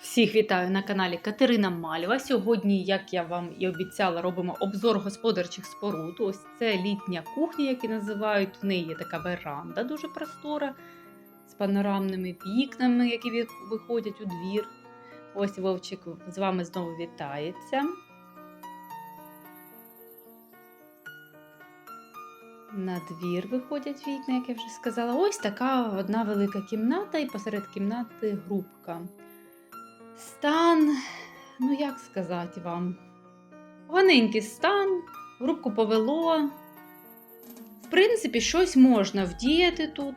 Всіх вітаю на каналі Катерина Мальва. Сьогодні, як я вам і обіцяла, робимо обзор господарчих споруд. Ось це літня кухня, як і називають. В неї є така веранда дуже простора з панорамними вікнами, які виходять у двір. Ось Вовчик з вами знову вітається. На двір виходять вікна, як я вже сказала. Ось така одна велика кімната, і посеред кімнати грубка. Стан, ну як сказати вам, поганенький стан, грубку повело. В принципі, щось можна вдіяти тут.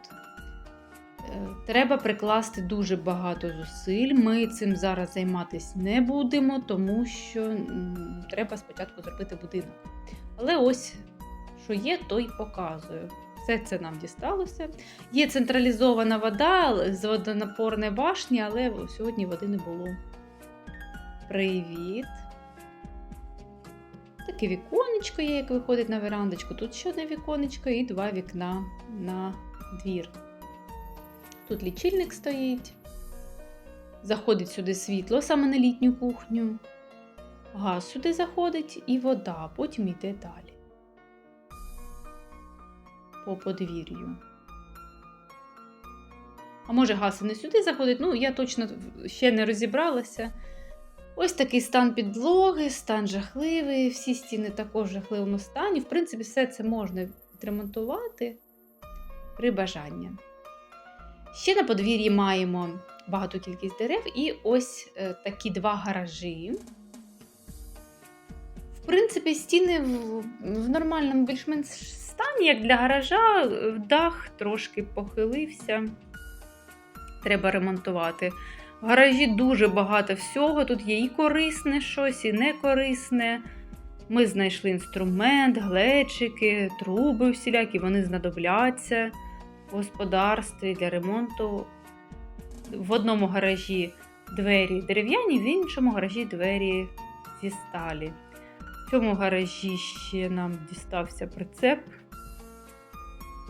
Е, Треба прикласти дуже багато зусиль. Ми цим зараз займатися не будемо, тому що треба спочатку зробити будинок. Але ось що є, то й показую. Все це нам дісталося. Є централізована вода з водонапорної башні, але сьогодні води не було. Привіт! Таке віконечко є, як виходить на верандочку. Тут ще одне віконечко і два вікна на двір. Тут лічильник стоїть. Заходить сюди світло саме на літню кухню. Газ сюди заходить і вода, потім йде далі. По подвір'ю. А може газ і не сюди заходить? Ну, я точно ще не розібралася. Ось такий стан підлоги, стан жахливий, всі стіни також в жахливому стані. В принципі, все це можна відремонтувати при бажанні. Ще на подвір'ї маємо багату кількість дерев і ось е, такі два гаражі. Принципі, стіни в, в нормальному більш-менш стані, як для гаража, дах трошки похилився. Треба ремонтувати. В гаражі дуже багато всього. Тут є і корисне щось, і некорисне. Ми знайшли інструмент, глечики, труби всілякі, вони знадобляться в господарстві для ремонту. В одному гаражі двері дерев'яні, в іншому гаражі двері зі сталі. В цьому гаражі ще нам дістався прицеп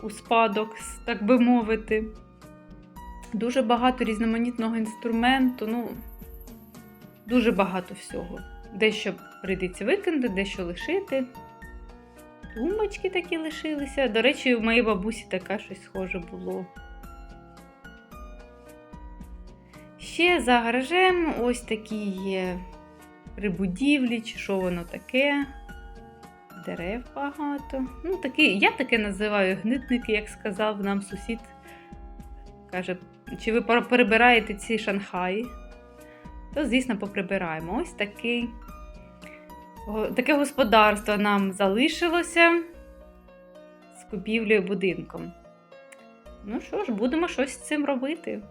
у спадок, так би мовити. Дуже багато різноманітного інструменту, ну, дуже багато всього. Дещо прийдеться викинути, дещо лишити. Тумбочки такі лишилися. До речі, у моїй бабусі таке щось схоже було. Ще за гаражем ось такі є прибудівлі, чи що воно таке. Дерев багато. Ну, такі, я таке називаю гнитники, як сказав нам сусід. Каже, чи ви перебираєте ці шанхаї? То, звісно, поприбираємо. Ось такий, таке господарство нам залишилося з купівлею будинком. Ну що ж, будемо щось з цим робити.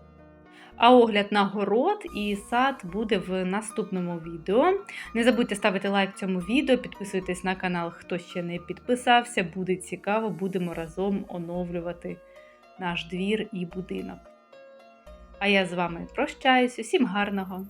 А огляд на город і сад буде в наступному відео. Не забудьте ставити лайк цьому відео, підписуйтесь на канал, хто ще не підписався. Буде цікаво, будемо разом оновлювати наш двір і будинок. А я з вами прощаюсь. Усім гарного!